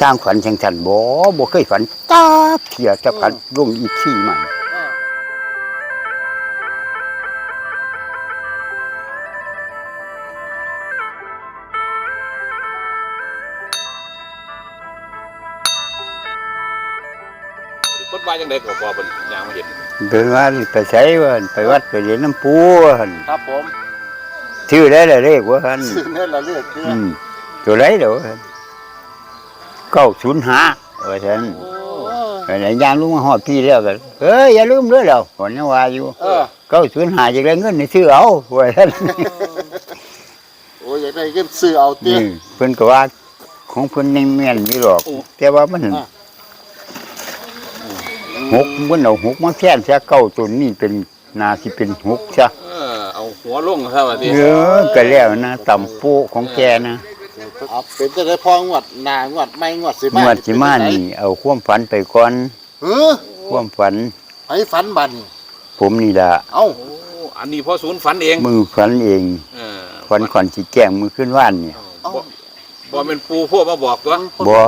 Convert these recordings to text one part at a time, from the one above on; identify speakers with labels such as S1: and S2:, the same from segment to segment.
S1: สร้างฝันจังซั่นบ่บ่เคยฝันตาเที่ยจะฝันลงอีกที่มัน
S2: อ่า
S3: คนว่าจังไดก็พอเป็นยางมาเห็น
S1: เดินว่าไปใช้ว่าไปวัดไปเรียนน้ำปูว่าหั่น
S2: ครับผม
S1: ชื่อได้เลยเรียกว่าหั่น
S2: ซึ่งนั่นละเลือดเนื้อ
S1: อืมตัวไรเดี๋ยว เก้าศูนย์ห้าว่าฉัน
S2: โอ้
S1: ไปไหนยางลุงมาหอดพี่แล้วกันเอ้ยอย่าลืมเด้อเราก่อนยังว่าอยู่
S2: เออ
S1: เก้าศูนย์ห้าจะได้เงินในซื้อเอาว่าฉัน
S2: โอ้ยอยากได้เงินซื้อเอาเตี้ย
S1: นี่เพิ่นก็ว่าของเพิ่นในเมียนนี่หรอกแต่ว่ามัน
S2: อะ
S1: หกมันเอาหกมาแทนเสียเก้าตัวนี้เป็นนาสิเป็นหกซะ
S3: เออเอาหัวลงซะว่าติ
S1: เออก็แล้วนะต่ำโป๊ะของแกนะ
S2: เอาเป็นจะได้พองวดหนางวดไม่งวดสิ
S1: งวดสิมานี่ เอาความฝันไปก่อน
S2: เออ
S1: ความฝัน
S2: ไผฝันบัดน
S1: ผมนี่ล่ะ
S2: เอ้า
S3: โอ้อันนี้พอศูนย์ฝันเอง
S1: มือฝันเอง
S3: เออ
S1: ฝันก่อนสิแกล้งมือขึ้นว่านเนี่ย
S2: เอ้า
S3: บ่บ่เป็นปูพวกมาบอกตัว
S1: บ่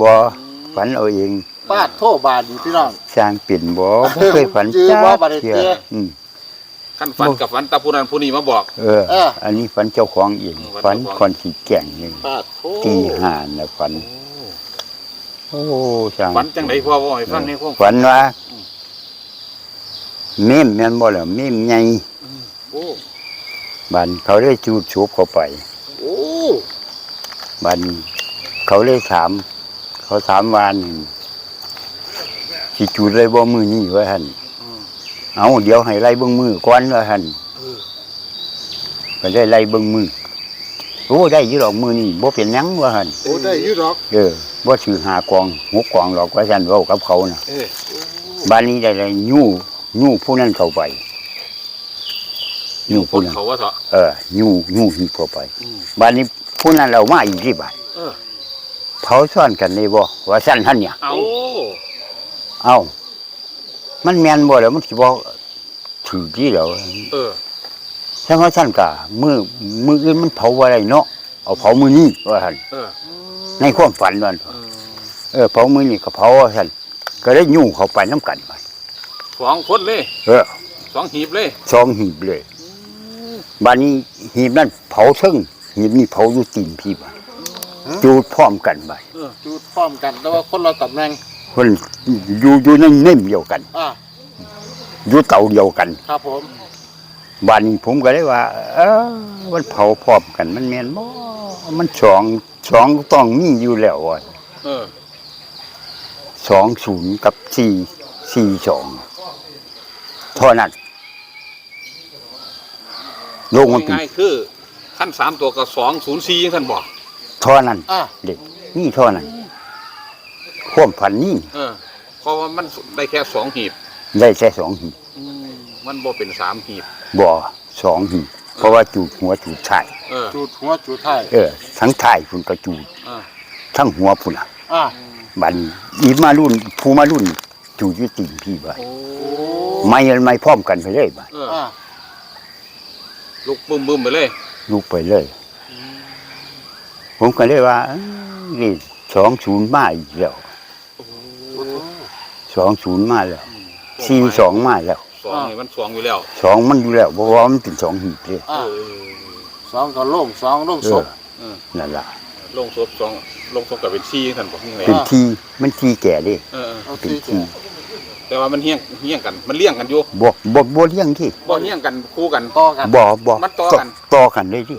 S1: บ่ฝันเอาเอง
S2: ปาดโทษบาดนี่พี่น้อง
S1: สร้างเป็นบ่บ่เคยฝัน
S2: จื้อ
S1: จ้า
S2: บ่บัดนี้
S1: เที่ย
S2: เตี้ย
S1: อืม
S3: ขั้นฝันกับฝันตาผู้นั้นผู้นี้มาบอก
S1: เออ
S2: เออ
S1: อันนี้ฝันเจ้าของเอง
S3: อืมฝั
S1: ฝัน
S3: นเจ้าของ
S1: ก่อนสิแกล้งเอง
S2: ปาดโทษ
S1: ตีห้าน่ะฝัน โอ้สร้าง
S3: ฝันจังไดพ่อบ่ให้ฟังในความ
S1: ฝันว่าเมมแม่นบ่ล่ะเมมใหญ่
S2: โอ้
S1: บัดเขาได้จูดสูบเข้าไป
S2: โอ้
S1: บัดเขาเลยถาม เขาถามว่านี่สิจูดเลยบ่มือนี้ว่าหั่น เอาเดี๋ยวให้ไล่เบิ้งมือก่อนว่าหั่นก็ได้ไล่เบิ้งมือโอ้ได้อยี่หรอกมือนี่บ่เป็นหยังว่าหั่น
S2: โอ้ได้อยืดหรอก
S1: เออบ่ถือหากองหกกองหรอกว่าซั่นเว้ากับเขาน่ะ
S3: เออ
S1: บ้านนี้ได้เลยยู่ยู่ผู้นั้นเข้าไปยู่
S3: ค
S1: ผู้
S3: น
S1: นั้น
S3: เขาว่าเถอะ
S1: เออยู่ยู่หีบเข้าไป
S3: อืม
S1: บ้านนี้ผู้นั้นเรามาอีกที่บ้าน
S3: เออ
S1: เผาซ่อนกันได้บ่ว่าซั่นหั่นเนี่ย
S3: เอา
S1: เอ้ามันแม่นบ่แล้วมันสิบ่ ถือที่แล้ว
S3: เออ
S1: ถ้าว่าท่านกะมือมืออื่นมันเผาอะไรเนาะเอาเผามือนี้ว่าท่าน
S3: เออ
S1: ในความฝันนั่น
S3: เออ
S1: เออเผามือนี้ก็เผาว่าท่านก็ได้ยุ่งเข้าไปน้ำกันไป
S3: สองคนเลย
S1: เออ
S3: สองหีบเลย
S1: สองหีบเลยบ้านนี้หีบนั้นเผาซึ่งหีบนี้เผาอยู่ตีนพี่บ้านจูดพร้อมกันไป
S2: จุดพร้อมกันแต่ว่าคนเราตำแหน่ง
S1: คนอยู่อยู่ในเน่มเดียวกัน
S2: อ่า
S1: อยู่เตาเดียวกัน
S2: ครับผม
S1: บ้านนี้ผมก็เลยว่า เออมันเผาพร้อมกัน มันแม่นบ่มันสองสองต้องมีอยู่แล้วว่ะ
S3: เออ
S1: สองศูนย์กับสี่สี่สองเท่านั้นโลกมันเป็น
S3: ง่ายๆคือขั้นสามตัวกับสองศูนย์สี่ยังท่านบอก
S1: เท่านั้น
S2: อ่า
S1: เด็กนี่เท่านั้นความฝันนี่
S3: เออเพราะว่ามันได้แค่สองหีบ
S1: ได้แค่สองหีบ
S3: มันบ่เป็นสามหีบ
S1: บ่อสองหีบเพราะว่าจูดหัวจูดท้าย
S3: เออ
S2: จุดหัวจุดท้าย
S1: เออทั้งท้ายพุ่นก็จูด
S3: เออ
S1: ทั้งหัวพุ่นอะ
S2: อ่า
S1: บัดนอีมารุ่นผู้มารุ่นจูดอยี่ตีนพี่บ่
S3: โอ้
S1: ไม่ไม่พร้อมกันไปเลยบ่
S3: เออ
S2: อ่า
S3: ลุกบึ้มบึ้มๆไปเลย
S1: ลุกไปเลย ผมก็เลยว่าเอ้ยนี่สองศูนย์มาอีกแล้วสองศูนย์มาแล้ว สี่สองมาแล้ว
S3: สองนี่มันสองอยู่แล้ว
S1: สองมันอยู่แล้วเพราะว่ามันเป็นสองหีบเลย
S2: อ่า
S3: เออ
S2: สองก็โล่งสองโล่ง
S1: เอ
S2: ศ
S1: อ
S2: พ
S1: นั่นล่ะ
S3: ลงศพสองลงศพกับเป็นสี่ท่านบอกยังไง
S1: เป็นที่มันที่แก่เดิ
S3: เออ
S2: เอา
S1: เป็น
S2: ที่
S1: ที่
S3: แต่ว่ามันเฮี้ยงเฮี้ยงกัน มันเลี้ยงกันอยู่
S1: บ่บ่บ่เลี้ยงที่
S3: บ่เฮี้ยงกันคู่กัน
S2: ต่อกัน
S1: บ่บ่
S3: มันต่อกัน
S1: ต่อกันเลยที่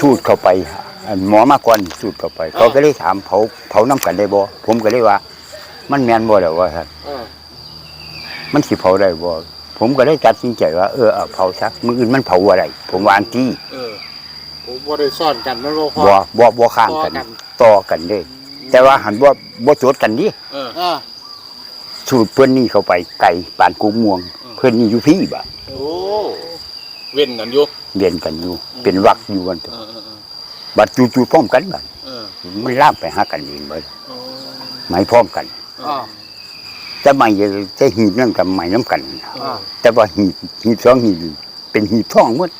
S1: สูดเข้าไปอันหมอมาก่อนสูดเข้าไป เขาก็เลยถามเผาเผาน้ำกันได้บ่ผมก็เลยว่า มันแม่นบ่แล้วว่าท่าน
S2: เออ
S1: มันสิเผาได้บ่ผมก็ได้ตัดสินใจว่าเออเอาเผาซะมื้ออื่นมันเผาอะไรผมวาจั่งที่
S3: เออ
S2: ผมบ่ได้ซ่อนกันมันบ่พอ
S1: บ่บ่บ่ข้างกัน
S2: ต่อกัน
S1: ต่อกันเลยแต่ว่าหันบ่บ่โจดกันดิ
S3: เออ
S2: อ่า
S1: สูตรเพื่อนนี่เข้าไปไก่ปานกุ้งม่วง
S3: อืม
S1: เพื่อนนี่อยู่พี่บ่ะ
S2: โอ้
S3: เว้นกันอยู่
S1: เรียนกันอยู่ เป็นวักอยู่กัน
S3: เออเออเออ
S1: บัดจู่ๆพร้อมกันบัด
S3: เออ
S1: มันลามไปหากันเองเบิด
S3: โอ้
S1: ไม่พร้อมกัน
S2: อ่า
S1: แต่ไม่จะหีบนั่นกับไม่น้ำกัน
S2: อ่า
S1: แต่ว่าหีบหีบสองหีบนี่เป็นหีบทองหมด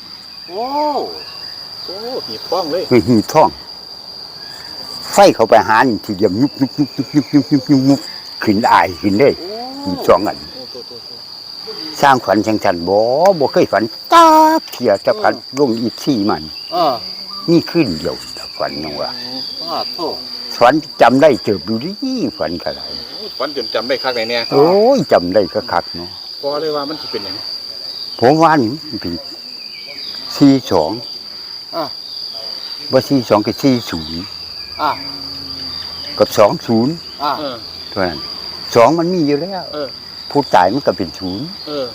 S2: โอ้
S3: โอ้หีบป้องเลย
S1: คือหีบทองไฟเข้าไปหานี่ทีเดียวยุบยุบยุบยุบยุบยุบยุบยุบยุบขึ้นอายขึ้นเลยอีกสองอัน
S3: โอ้โตโตโต
S1: สร้างฝันจังสันบ่บ่เคยฝันตาเทียจะฝันลงอีกสี่มัน
S2: เออ
S1: นี่ขึ้นเดียวฝันยังว่า
S2: อ่าโทษ
S1: ฝันจำได้เจิบดูดิฝันก็ได้
S3: ฝันจนจำได้คักไหนเนี่ย
S1: โอ้ยจำได้ก็คักเนาะ
S3: พอเลยว่ามันสิเป็นหยัง
S1: ผมว่านี่มันเป็นสี่สอง
S2: อ่า
S1: ว่าสี่สองกับสี่ศูนย์
S2: อ่า
S1: กับสองศูนย์
S2: อ่า
S3: เออ
S1: เท่านั้นสองมันมีอยู่แล้ว
S3: เออ
S1: ผู้ตายมันก็เป็นศูนย์
S3: เออ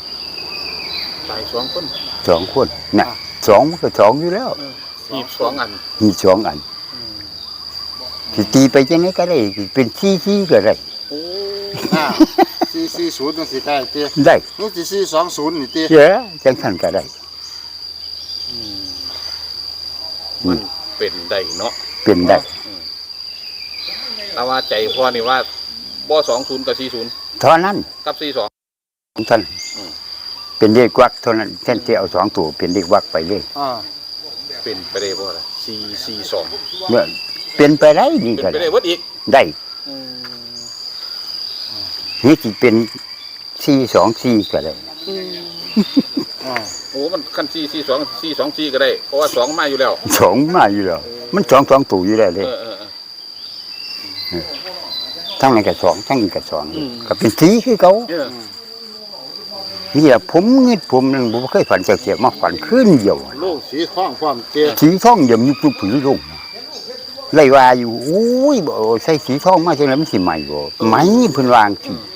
S3: ตายสองคน
S1: สองคนน่ะสองมันก็สองอยู่แล้ว
S3: หีบสองอัน
S1: มีสองอัน
S3: อืม
S1: สิตีไปจังไดก็ได้สิเป็นสี่สี่ก็ได้
S3: โอ้
S2: อ่าสี่สี่ศูนย์นั่นสิได้เตี้ย
S1: ได้
S2: นี่สี่สี่สองศูนย์นี่เตี้ย
S1: เชื่อจังสันก็ได้
S3: อืมมันเป็นได้เนาะ
S1: เป็นได้
S3: แต่ว่าใจพ่อนี่ว่าบ่สองศูนย์กับสี่ศูนย์
S1: เท่านั้น
S3: กับสี่สอง
S1: ของท่าน
S3: อืม
S1: เป็นเลขวักเท่านั้นท่านจะเอาสองตัวเป็นเลขวักไปเลย
S2: อ่า
S3: เป็นไปได้บ่ล่ะสี่สี่สอง
S1: เมื่อเป็นไปได้นี่
S3: เป็น
S1: ก็
S3: ไป
S1: ได้
S3: ได้เบิดอีก
S1: ได้
S3: อืม
S1: นี่สิเป็นสี่สองสี่ก็ได้
S2: อ่า
S3: โอ้ มันขั้นสี่สี่สองสี่สองสี่ก็ได้ เพราะว่าสองมาอยู่แล้ว
S1: สองมาอยู่แล้ว มันสองสองตัวอยู่แล้วเล
S3: เอยอเออเออ
S1: ทั้งนั้นก็สองทั้งนี้ก็สอง
S3: อืม
S1: ก็เป็นสีคือเขา
S3: เออ
S1: นี่แหละผมเงิดผมนั่นผมเคยฝันจากเสียมาฝันขึ้นเดียว
S2: ลูกสีข้องความเตี้ย
S1: สีทองเดี๋ยวมีผู้ผือลงไล่ว่าอยู่โอ้ยบ่ใส่สีทองมาจังไดมันสิใหม่บ่ไหมเพิ่นวางสิ
S2: อ่า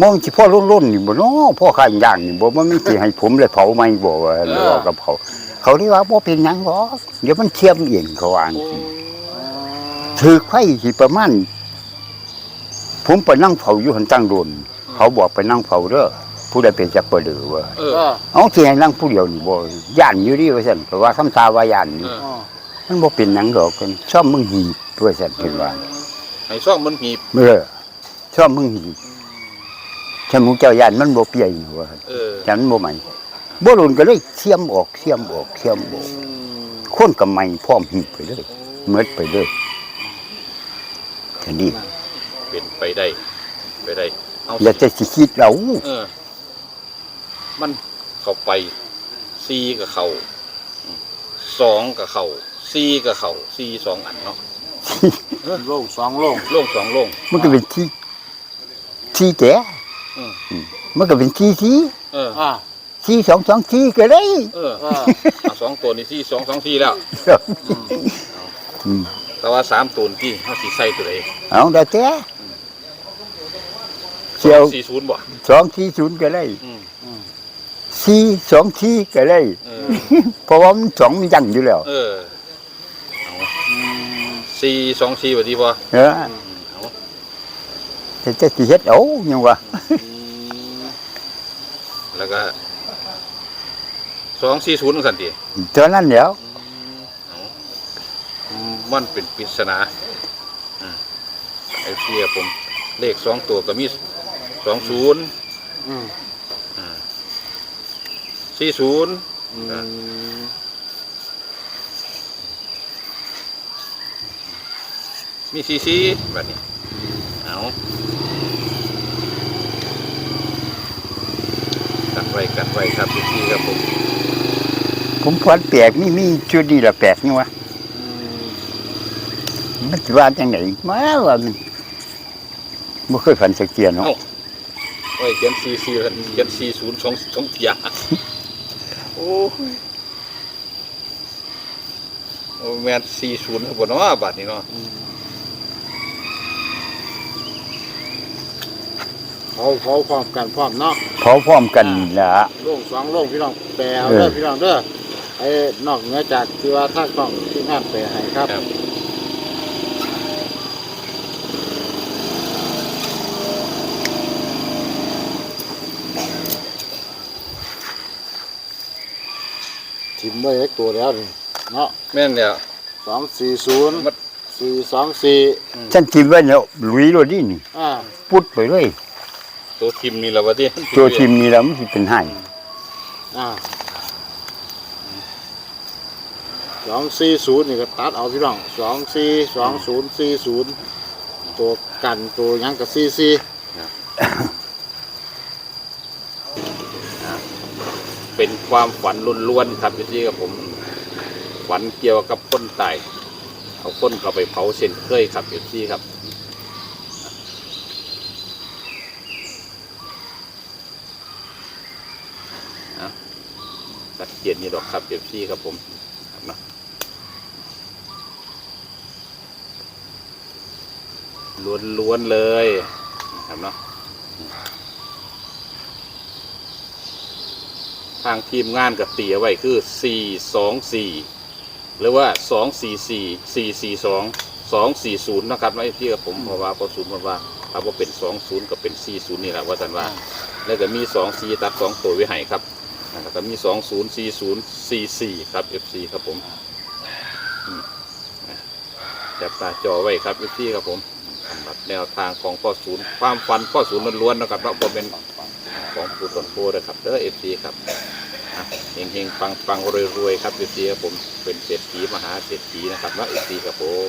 S2: ม
S1: องสิพ่อล้นๆนี่บ่เนาะพ่อข้างย่างนี่บ่ว่ามันสิให้ผมเลยเผาไหมบ่ว่าแล้วก็กับเขาเขาเรียกว่าบ่เป็นหยังหรอกเดี๋ยวมันเทียมเองเขาวาจัง
S3: โอ้
S1: สิ
S2: อ่า
S1: ถือไข่สิประมาณผมไปนั่งเผาอยู่หันตั้งโดนเขาบอกไปนั่งเผาเด้อผู้ใดเป็นจักเปลือว่า
S3: เออ
S2: อ่า
S1: เอาสิให้นั่งผู้เดียวนี่บ่ย่านอยู่ดิว่าซั่นเพราะว่าคำตาว่าย่านนี่
S3: เออ
S2: อ่า
S1: มันบ่เป็นหยังดอกคนชอบมึงหีบว่าซั่นเพิ่นว่า
S3: ให้ซ่องมันหีบ
S1: เมื่อชอบมึงหีบ ฉันหมูเจ้าย่านมันบ่เปียนี่ว่า
S3: เออ
S1: ฉันบ่ใหม่บ่รุนก็เลยเสียมออกเสียมออกเสียมออกคนก็ใหม่พร้อมหีบไปเลยเมิดไปเลยทีนี้
S3: เป็นไปได้ ไปได้เอา
S1: อย่าจะสิคิดเอา
S3: เออ มันเข้าไปสี่กับเขาอืมสองกับเขาสี่กับเขาสี่สองอันเนาะ
S2: โล่งสองโล่ง
S3: โล่งสองโล่ง
S1: มันก็เป็นที่ที่แก่
S3: อื ม
S1: อืมมันก็เป็นที่ที่
S3: เออ
S2: อ่า
S1: ที่สองสองที่ก็ได้
S3: เออ
S2: อ่า
S3: เอาสองตัวนี่สี่สองสองสี่แล้ว
S1: อืม
S3: แต่ว่าสามตัวนี่เขาสีใส่ตัวไหน
S1: เอาได้แต่เชียว
S3: สี่ศูนย์บ่
S1: สองที่ศูนย์ก็ได้
S3: อืม
S1: สี่สองที่ก็ได้
S3: เออ
S1: เพราะว่ามันสองมันยังอยู่แล้ว
S3: เออเอาสี่สองสี่แบบนี้พอ
S1: เออ
S3: เอา
S1: แต่จะสิเฮ็ดเอายังว่า
S3: แล้วก็สองสี่ศูนย์สันติ
S1: เท่านั้นแล้ว
S3: มันเป็นปริศนาอ่าไอ้เสียผม เลขสองตัวก็มีสองศูนย์
S2: อืม
S3: สี่ศูนย์
S2: อืม
S3: มีสี่สี่แบบนี้ เอากัดไว้กัดไว้ครับพี่พี่ครับผม
S1: ผมฝันแปลกนี่มีชุดนี้ละแปลกนี่วะ
S2: อืม
S1: มันสิว่าจังไหนมาว่ามันบ่เคยฝันสักเทียเนาะ
S3: โอ้ยเขียนสี่สี่กันเขียนสี่ศูนย์สองสองอยางโอ้ยโอ้แมนสี่ศูนย์บนเนาะบาทนี้เนาะ
S2: เขาเขาพร้อมกันพร้อมเนาะ
S1: เผาพร้อมกันนี่ล่ะ
S2: โล่งสองโล่งพี่น้องแปลเอา
S1: เออ
S2: เด้อพี่น้องเด้อไอ้นอกเหนือจากที่ว่าท่ากล้องที่งานแปลให้ครับ
S3: ครับ
S2: ทิมไว้ไอ้ตัวแล้วนี่เนาะ
S3: แม่นแล้ว
S2: สองสี่ศูนย์
S3: มัด
S2: สี่สองสี่
S1: ฉันคิดว่าเนี่ยลุยโลดนี่นี่
S2: อ่า
S1: พุดไปเลย
S3: ตัวทิมนี่แหละวะที่
S1: ตัวทีมนี้แล้วมันสิเป็นให้
S2: อ่าสองสี่ศูนย์นี่ก็ตัดเอาพี่น้องสองสี่สองศูนย์สี่ศูนย์ตัวกันตัวหยังกับสี่สี่
S3: เป็นความฝันล้วนๆครับพี่กับผมฝันเกี่ยวกับคนตายเอาคนเข้าไปเผาเส้นเคยครับพี่ครับ เกียรนี่ดอกครับเอฟซีครับผมครับเนาะล้วนๆเลยนะครับเนาะทางทีมงานกับตียไว้คือ 4 2 4 หรือว่า 2 4 4 4 4 2 2 4 0 นะครับไม่ที่กับผมเพราะว่าพอศูนย์เพราะว่าถ้าว่าเป็น 2 0 กับเป็น 4 0 นี่แหละว่าสันว่า แล้วก็มี 2 4 ตัด 2 ตัวไว้ให้ครับ นะครับก็มีสองศูนย์สี่ศูนย์สี่สี่ครับ FC ครับผมจับตาจอไว้ครับ FC ครับผมสำหรับแนวทางของพ่อศูนย์ความฟันพ่อศูนย์ล้วนๆนะครับเราะเป็นของผู้ตนโพนะครับเด้อ FC ครับอะเฮงๆปังๆรวยๆครับ FC ครับผมเป็นเศรษฐีมหาเศรษฐีนะครับเนาะ FC ครับผม